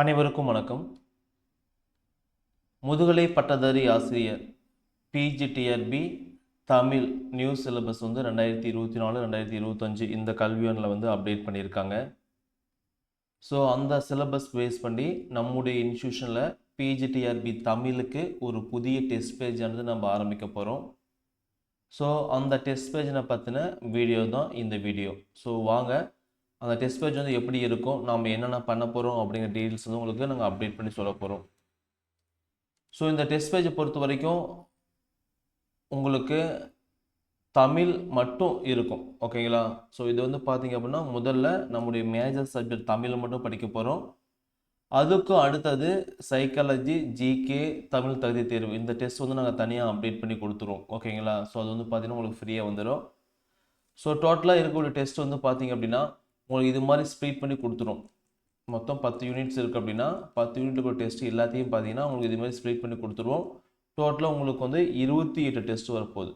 அனைவருக்கும் வணக்கம். முதுகலை பட்டதாரி ஆசிரியர் பிஜிடிஆர்பி தமிழ் நியூ சிலபஸ் வந்து ரெண்டாயிரத்தி இருபத்தி நாலு ரெண்டாயிரத்தி இருபத்தஞ்சு இந்த கல்வியானில் வந்து அப்டேட் பண்ணியிருக்காங்க. ஸோ அந்த சிலபஸ் பேஸ் பண்ணி நம்முடைய இன்ஸ்டியூஷனில் பிஜிடிஆர்பி தமிழுக்கு ஒரு புதிய டெஸ்ட் பேஜ் வந்து நம்ம ஆரம்பிக்க போகிறோம் ஸோ அந்த டெஸ்ட் பேஜினை பற்றின வீடியோ தான் இந்த வீடியோ ஸோ வாங்க அந்த டெஸ்ட் பேஜ் வந்து எப்படி இருக்கும் நாம் என்னென்ன பண்ண போகிறோம் அப்படிங்கிற டீட்டெயில்ஸ் வந்து உங்களுக்கு நாங்கள் அப்டேட் பண்ணி சொல்ல போகிறோம் ஸோ இந்த டெஸ்ட் பேஜை பொறுத்த வரைக்கும் உங்களுக்கு தமிழ் மட்டும் இருக்கும் ஓகேங்களா ஸோ இது வந்து பார்த்தீங்க அப்படின்னா முதல்ல நம்முடைய மேஜர் சப்ஜெக்ட் தமிழை மட்டும் படிக்க போகிறோம் அதுக்கும் அடுத்தது சைக்காலஜி ஜிகே தமிழ் தகுதி தேர்வு. இந்த டெஸ்ட் வந்து நாங்கள் தனியாக அப்டேட் பண்ணி கொடுத்துருவோம் ஓகேங்களா ஸோ அது வந்து பார்த்தீங்கன்னா உங்களுக்கு ஃப்ரீயாக வந்துடும் ஸோ டோட்டலாக இருக்கக்கூடிய டெஸ்ட் வந்து பார்த்தீங்க அப்படின்னா உங்களுக்கு இது மாதிரி ஸ்ப்ரீட் பண்ணி கொடுத்துரும். மொத்தம் பத்து யூனிட்ஸ் இருக்குது அப்படின்னா பத்து யூனிட்டுக்கு டெஸ்ட் எல்லாத்தையும் பார்த்தீங்கன்னா உங்களுக்கு இது மாதிரி ஸ்ப்ரீட் பண்ணி கொடுத்துருவோம். டோட்டலாக உங்களுக்கு வந்து இருபத்தி எட்டு டெஸ்ட் வரப்போகுது.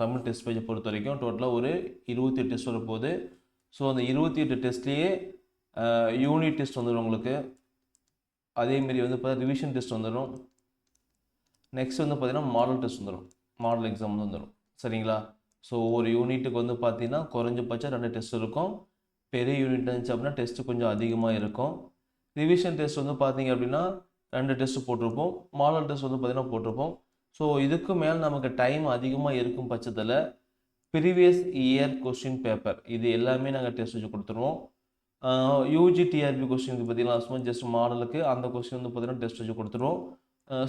தமிழ் டெஸ்ட் பேஜை பொறுத்த வரைக்கும் டோட்டலாக ஒரு இருபத்தி எட்டு டெஸ்ட் வரப்போகுது. ஸோ அந்த இருபத்தி எட்டு டெஸ்ட்லேயே யூனிட் டெஸ்ட் வந்துடும் உங்களுக்கு. அதேமாரி வந்து பார்த்தா ரிவிஷன் டெஸ்ட் வந்துடும் நெக்ஸ்ட் வந்து பார்த்திங்கன்னா மாடல் டெஸ்ட் வந்துடும் மாடல் எக்ஸாம் வந்து வந்துடும் சரிங்களா? ஸோ ஒவ்வொரு யூனிட்டுக்கு வந்து பார்த்தீங்கன்னா குறைஞ்சபட்சம் ரெண்டு டெஸ்ட் இருக்கும். பெரிய யூனிட் இருந்துச்சு அப்படின்னா டெஸ்ட்டு கொஞ்சம் அதிகமாக இருக்கும். ரிவிஷன் டெஸ்ட் வந்து பார்த்தீங்க அப்படின்னா ரெண்டு டெஸ்ட்டு போட்டிருப்போம். மாடல் டெஸ்ட் வந்து பார்த்திங்கன்னா போட்டிருப்போம். ஸோ இதுக்கு மேலே நமக்கு டைம் அதிகமாக இருக்கும் பட்சத்தில் ப்ரீவியஸ் இயர் கொஸ்டின் பேப்பர் இது எல்லாமே நாங்கள் டெஸ்ட் வச்சு கொடுத்துருவோம். யூஜி டிஆர்பி கொஸ்டினுக்கு பார்த்தீங்கன்னா சும்மா ஜஸ்ட் மாடலுக்கு அந்த கொஸ்டின் வந்து பார்த்திங்கன்னா டெஸ்ட் வச்சு கொடுத்துருவோம்.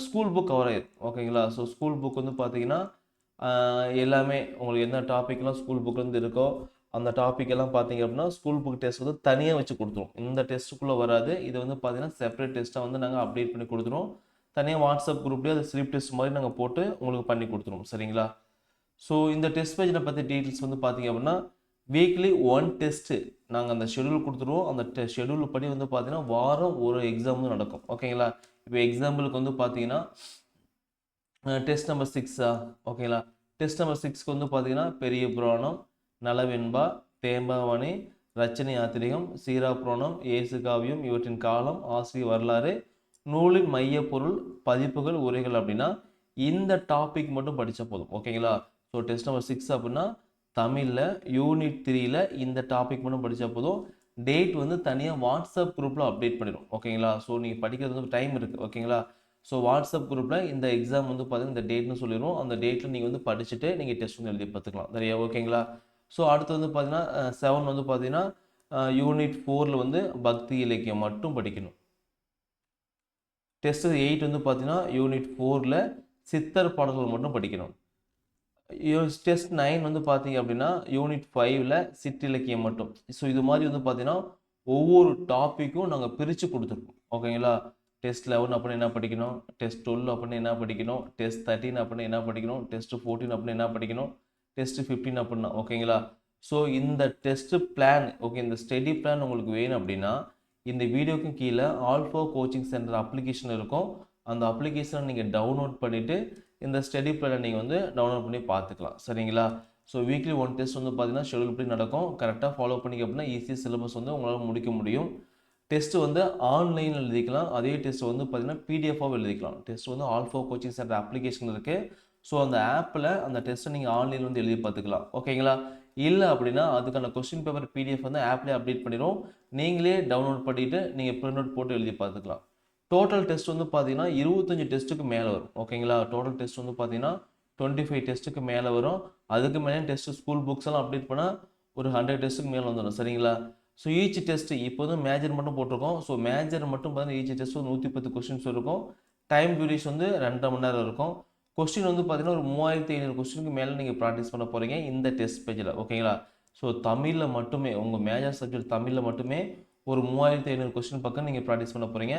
ஸ்கூல் புக் கவர் ஆயிடும் ஓகேங்களா ஸோ ஸ்கூல் புக் வந்து பார்த்தீங்கன்னா எல்லாமே உங்களுக்கு என்ன டாப்பிக்லாம் ஸ்கூல் புக்லேருந்து இருக்கோ அந்த டாபிக் எல்லாம் பார்த்தீங்க அப்படின்னா ஸ்கூல் புக் டெஸ்ட் வந்து தனியாக வச்சு கொடுத்துருவோம் இந்த டெஸ்ட்டுக்குள்ளே வராது. இது வந்து பார்த்தீங்கன்னா செப்பரேட் டெஸ்ட்டாக வந்து நாங்கள் அப்டேட் பண்ணி கொடுத்துருவோம். தனியாக வாட்ஸ்அப் குரூப்லேயே அது ஸ்லீப் டெஸ்ட் மாதிரி நாங்கள் போட்டு உங்களுக்கு பண்ணி கொடுத்துருவோம். சரிங்களா? ஸோ இந்த டெஸ்ட் பேஜில் பற்றி டீட்டெயில்ஸ் வந்து பார்த்தீங்க அப்படின்னா வீக்லி ஒன் டெஸ்ட்டு நாங்கள் அந்த ஷெடியூல் கொடுத்துருவோம். அந்த டெ ஷெடியூல் படி வந்து பார்த்தீங்கன்னா வாரம் ஒரு எக்ஸாம் வந்து நடக்கும். ஓகேங்களா? இப்போ எக்ஸாம்பிளுக்கு வந்து பார்த்தீங்கன்னா டெஸ்ட் நம்பர் சிக்ஸா ஓகேங்களா? டெஸ்ட் நம்பர் சிக்ஸ்க்கு வந்து பார்த்தீங்கன்னா பெரிய புராணம் நலவெண்பா தேம்பாவணி ரச்சனை யாத்திரிகம் சீராபுராணம் இயேசு காவியம் இவற்றின் காலம் ஆசிரிய வரலாறு நூலின் மைய பொருள் பதிப்புகள் உரைகள் அப்படின்னா இந்த டாபிக் மட்டும் படித்தா போதும். ஓகேங்களா? ஸோ டெஸ்ட் நம்பர் சிக்ஸ் அப்படின்னா தமிழில் யூனிட் த்ரீல இந்த டாபிக் மட்டும் படித்தா போதும். டேட் வந்து தனியாக வாட்ஸ்அப் குரூப்பில் அப்டேட் பண்ணிடும் ஓகேங்களா? ஸோ நீங்கள் படிக்கிறது வந்து டைம் இருக்குது ஓகேங்களா? ஸோ வாட்ஸ்அப் குரூப்பில் இந்த எக்ஸாம் வந்து பார்த்தீங்கன்னா இந்த டேட்னு சொல்லிடுவோம் அந்த டேட்டில் நீங்கள் வந்து படிச்சுட்டு நீங்கள் டெஸ்ட் வந்து எழுதி பார்த்துக்கலாம் சரியா? ஓகேங்களா? ஸோ அடுத்து வந்து பார்த்தீங்கன்னா செவன் வந்து பார்த்தீங்கன்னா யூனிட் ஃபோரில் வந்து பக்தி இலக்கியம் மட்டும் படிக்கணும். டெஸ்ட் எயிட் வந்து பார்த்தீங்கன்னா யூனிட் ஃபோரில் சித்தர் பாடல்கள் மட்டும் படிக்கணும். டெஸ்ட் நைன் வந்து பார்த்தீங்க அப்படின்னா யூனிட் ஃபைவ்ல சிற்றிலக்கியம் மட்டும். ஸோ இது மாதிரி வந்து பார்த்தீங்கன்னா ஒவ்வொரு டாப்பிக்கும் நாங்கள் பிரித்து கொடுத்துருக்கோம். ஓகேங்களா டெஸ்ட் லெவன் அப்படின்னு என்ன படிக்கணும்? டெஸ்ட் டுவெல் அப்படின்னு என்ன படிக்கணும்? டெஸ்ட் தேர்ட்டின் அப்படின்னு என்ன படிக்கணும்? டெஸ்ட் ஃபோர்டீன் அப்படின்னு என்ன படிக்கணும்? டெஸ்ட் ஃபிஃப்டீன் அப்படின்னா ஓகேங்களா ஸோ இந்த டெஸ்ட்டு பிளான் ஓகே இந்த ஸ்டடி பிளான் உங்களுக்கு வேணும் அப்படின்னா இந்த வீடியோக்கும் கீழே ஆல்ஃபோ கோச்சிங் சென்டர் அப்ளிகேஷன் இருக்கும். அந்த அப்ளிகேஷனை நீங்கள் டவுன்லோட் பண்ணிவிட்டு இந்த ஸ்டடி பிளானை நீங்கள் வந்து டவுன்லோட் பண்ணி பார்த்துக்கலாம். சரிங்களா? ஸோ வீக்லி ஒன் டெஸ்ட் வந்து பார்த்தீங்கன்னா ஷெடியூல் பண்ணி நடக்கும். கரெக்டாக ஃபாலோ பண்ணிக்க அப்படின்னா ஈஸியாக சிலபஸ் வந்து உங்களால் முடிக்க முடியும். டெஸ்ட் வந்து ஆன்லைனில் எழுதிக்கலாம். அதே டெஸ்ட் வந்து பார்த்தீங்கன்னா பிடிஎஃபாக எழுதிக்கலாம். டெஸ்ட் வந்து ஆல்ஃபோ கோச்சிங் சென்டர் அப்ளிகேஷன் இருக்குது ஸோ அந்த ஆப்பில் அந்த டெஸ்ட்டை நீங்கள் ஆன்லைனில் வந்து எழுதி பார்த்துக்கலாம். ஓகேங்களா இல்லை அப்படின்னா அதுக்கான கொஸ்டின் பேப்பர் பிடிஎஃப் வந்து ஆப்லேயே அப்டேட் பண்ணிடும் நீங்களே டவுன்லோட் பண்ணிவிட்டு நீங்கள் பிரிண்ட் அவுட் போட்டு எழுதி பார்த்துக்கலாம். டோட்டல் டெஸ்ட் வந்து பார்த்தீங்கன்னா இருபத்தஞ்சி டெஸ்ட்டுக்கு மேலே வரும். ஓகேங்களா டோட்டல் டெஸ்ட் வந்து பார்த்தீங்கன்னா டுவெண்ட்டி ஃபைவ் டெஸ்ட்டுக்கு மேலே வரும். அதுக்கு மேலே டெஸ்ட்டு ஸ்கூல் புக்ஸ் எல்லாம் அப்டேட் பண்ணால் ஒரு ஹண்ட்ரட் டெஸ்ட்டுக்கு மேலே வந்துடும் சரிங்களா? ஸோ ஈச் டெஸ்ட்டு இப்போ வந்து மேஜர் மட்டும் போட்டிருக்கோம். ஸோ மேஜர் மட்டும் பார்த்தீங்கன்னா ஈச் டெஸ்ட் வந்து நூற்றி பத்து கொஸ்டின்ஸ் இருக்கும். டைம் டியூரேஷன் வந்து ரெண்டரை மணி நேரம் இருக்கும். கொஸ்டின் வந்து பார்த்தீங்கன்னா ஒரு மூவாயிரத்தி ஐநூறு கொஸ்டினுக்கு மேலே நீங்கள் ப்ராக்டிஸ் பண்ண போகிறீங்க இந்த டெஸ்ட் பேஜில் ஓகேங்களா ஸோ தமிழில் மட்டுமே உங்கள் மேஜர் சப்ஜெக்ட் தமிழில் மட்டுமே ஒரு மூவாயிரத்தி ஐநூறு கொஸ்டின் பக்கம் நீங்கள் ப்ராக்டிஸ் பண்ண போகிறீங்க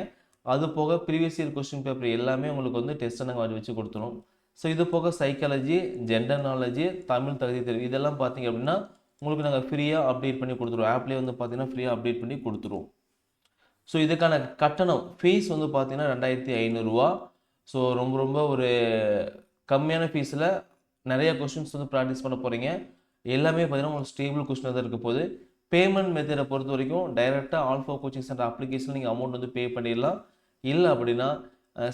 அது போக ப்ரீவியஸ் இயர் கொஸ்டின் பேப்பர் எல்லாமே உங்களுக்கு வந்து டெஸ்ட்டை நாங்கள் வச்சு கொடுத்துரும் ஸோ இது போக சைக்காலஜி ஜெண்டர் நாலேஜி தமிழ் தகுதி தெரிவு இதெல்லாம் பார்த்தீங்க அப்படின்னா உங்களுக்கு நாங்கள் ஃப்ரீயாக அப்டேட் பண்ணி கொடுத்துருவோம். ஆப்லேயே வந்து பார்த்தீங்கன்னா ஃப்ரீயாக அப்டேட் பண்ணி கொடுத்துருவோம். ஸோ இதுக்கான கட்டணம் ஃபீஸ் வந்து பார்த்தீங்கன்னா ரெண்டாயிரத்தி ஐநூறுரூவா ஸோ ரொம்ப ரொம்ப ஒரு கம்மியான ஃபீஸில் நிறைய கொஷின்ஸ் வந்து ப்ராக்டிஸ் பண்ண போகிறீங்க எல்லாமே பார்த்தீங்கன்னா உங்களுக்கு ஸ்டேபிள் கொஷின் தான் இருக்க போகுது. பேமெண்ட் மெத்தடை பொறுத்த வரைக்கும் டைரெக்டாக ஆல்ஃபோ கோச்சிங் சென்டர் அப்ளிகேஷன் நீங்கள் அமௌண்ட் வந்து பே பண்ணிடலாம். இல்லை அப்படின்னா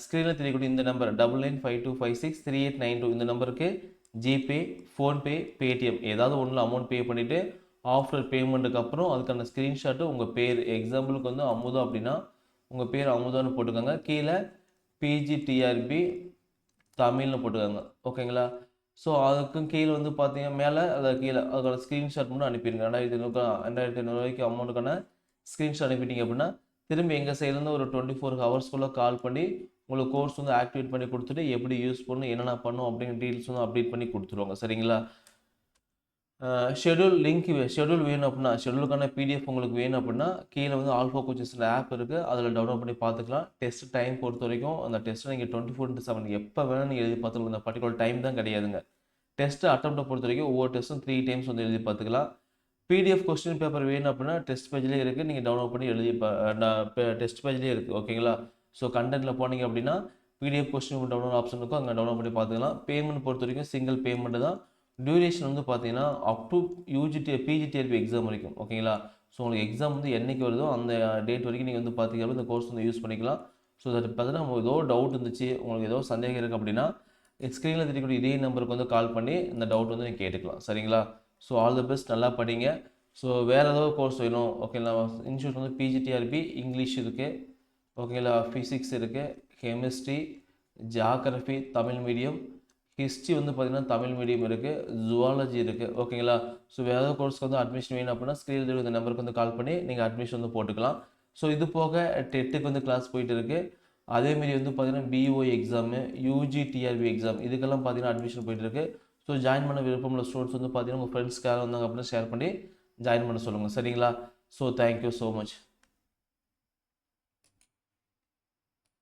ஸ்க்ரீனில் தெரியக்கூடிய இந்த number double nine five two five six three eight nine two இந்த நம்பருக்கு ஜிபே ஃபோன்பே பேடிஎம் ஏதாவது ஒன்றில் அமௌண்ட் பே பண்ணிவிட்டு ஆஃப்டர் பேமெண்ட்டுக்கு அப்புறம் அதுக்கான ஸ்க்ரீன்ஷாட்டு உங்கள் பேர் எக்ஸாம்பிளுக்கு வந்து அமுதா அப்படின்னா உங்கள் பேர் அமுதான்னு போட்டுக்கோங்க. கீழே பிஜிடிஆர்பி தமிழ்னு போட்டுக்கோங்க ஓகேங்களா? ஸோ அதுக்கும் கீழே வந்து பார்த்தீங்கன்னா மேலே அதை கீழே அதோட ஸ்க்ரீன்ஷாட் மட்டும் அனுப்பிடுங்க. ரெண்டாயிரத்தி ஐநூறுக்கு ரெண்டாயிரத்தி ஐநூறுரூவாய்க்கு அமௌண்ட்டுக்கான ஸ்க்ரீன்ஷாட் அனுப்பிட்டீங்க அப்படின்னா திரும்பி எங்கள் சைட்லேருந்து ஒரு டுவெண்ட்டி ஃபோர் ஹவர்ஸ்க்குள்ளே கால் பண்ணி உங்களுக்கு கோர்ஸ் வந்து ஆக்டிவேட் பண்ணி கொடுத்துட்டு எப்படி யூஸ் பண்ணணும் என்னென்ன பண்ணும் அப்படிங்கிற டீட்டெயில்ஸ் வந்து அப்டேட் பண்ணி கொடுத்துருவாங்க. சரிங்களா? ஷெடியூல் லிங்க் ஷெடியூல் வேணும் அப்படின்னா ஷெடியூலுக்கான பிடிஎஃப் உங்களுக்கு வேணும் அப்படின்னா கீழே வந்து ஆல்ஃபா கோச்சஸில் ஆப் இருக்குது அதில் டவுன்லோட் பண்ணி பார்த்துக்கலாம். டெஸ்ட் டைம் பொறுத்த வரைக்கும் அந்த டெஸ்ட்டை நீங்கள் டுவெண்ட்டி ஃபோர் இன்ட்டு செவன் எப்போ வேணால் நீங்கள் எழுதி பார்த்துக்கலாம். அந்த பர்டிகுலர் டைம் தான் கிடையாதுங்க. டெஸ்ட் அட்டம்ப்டை பொறுத்த வரைக்கும் ஒவ்வொரு டெஸ்ட்டும் த்ரீ டைம்ஸ் வந்து எழுதி பார்த்துக்கலாம். பிடிஎஃப் கொஸ்டின் பேப்பர் வேணும் அப்படின்னா டெஸ்ட் பேஜ்லேயே இருக்குது நீங்கள் டவுன்லோட் பண்ணி எழுதி டெஸ்ட் பேஜ்லேயே இருக்குது ஓகேங்களா ஸோ கண்டென்ட்டில் போனீங்க அப்படின்னா பிடிஎஃப் கொஸ்டின் டவுன்லோட் ஆப்ஷன் இருக்கும் அங்கே டவுன்லோட் பண்ணி பார்த்துக்கலாம். பேமெண்ட் பொறுத்த வரைக்கும் சிங்கிள் பேமெண்ட்டு தான். டியூரேஷன் வந்து பார்த்தீங்கன்னா up to UGT PGTRB exam வரைக்கும் ஓகேங்களா ஸோ உங்களுக்கு எக்ஸாம் வந்து என்றைக்கு வருதோ அந்த டேட் வரைக்கும் நீங்கள் வந்து பார்த்தீங்கன்னா இந்த கோர்ஸ் வந்து யூஸ் பண்ணிக்கலாம். ஸோ தட் பார்த்தீங்கன்னா உங்களுக்கு ஏதோ டவுட் இருந்துச்சு உங்களுக்கு ஏதோ சந்தேகம் இருக்குது அப்படின்னா ஸ்க்ரீனில் தெரியக்கூடிய இதே நம்பருக்கு வந்து கால் பண்ணி இந்த டவுட் வந்து நீங்கள் கேட்டுக்கலாம் சரிங்களா? ஸோ ஆல் தி பெஸ்ட் நல்லா படிங்க. ஸோ வேறு ஏதாவது கோர்ஸ் வேணும் ஓகேங்களா இன்ஸ்டியூட் வந்து பிஜிடிஆர்பி இங்கிலீஷ் இருக்குது ஓகேங்களா ஃபிசிக்ஸ் இருக்குது chemistry geography Tamil medium history வந்து பார்த்திங்கன்னா தமிழ் மீடியம் இருக்குது ஜுவாலஜி இருக்குது ஓகேங்களா ஸோ வேறு ஏதாவது கோர்ஸ்க்கு வந்து அட்மிஷன் வேணும் அப்படின்னா ஸ்க்ரீனில் இந்த நம்பருக்கு வந்து கால் பண்ணி நீங்கள் அட்மிஷன் வந்து போட்டுக்கலாம். ஸோ இது போக டெட்டுக்கு வந்து கிளாஸ் போயிட்டு இருக்குது அதேமாரி வந்து பார்த்தீங்கன்னா PO exam UG TRB exam இதுக்கெல்லாம் பார்த்தீங்கன்னா அட்மிஷன் போயிட்டு இருக்கு. ஸோ ஜாயின் பண்ண விருப்பமுள்ள ஸ்டூடெண்ட்ஸ் வந்து பார்த்தீங்கன்னா உங்கள் ஃப்ரெண்ட்ஸ்க்காக வந்தாங்க அப்படின்னா ஷேர் பண்ணி ஜாயின் பண்ண சொல்லுங்கள் சரிங்களா? So thank you so much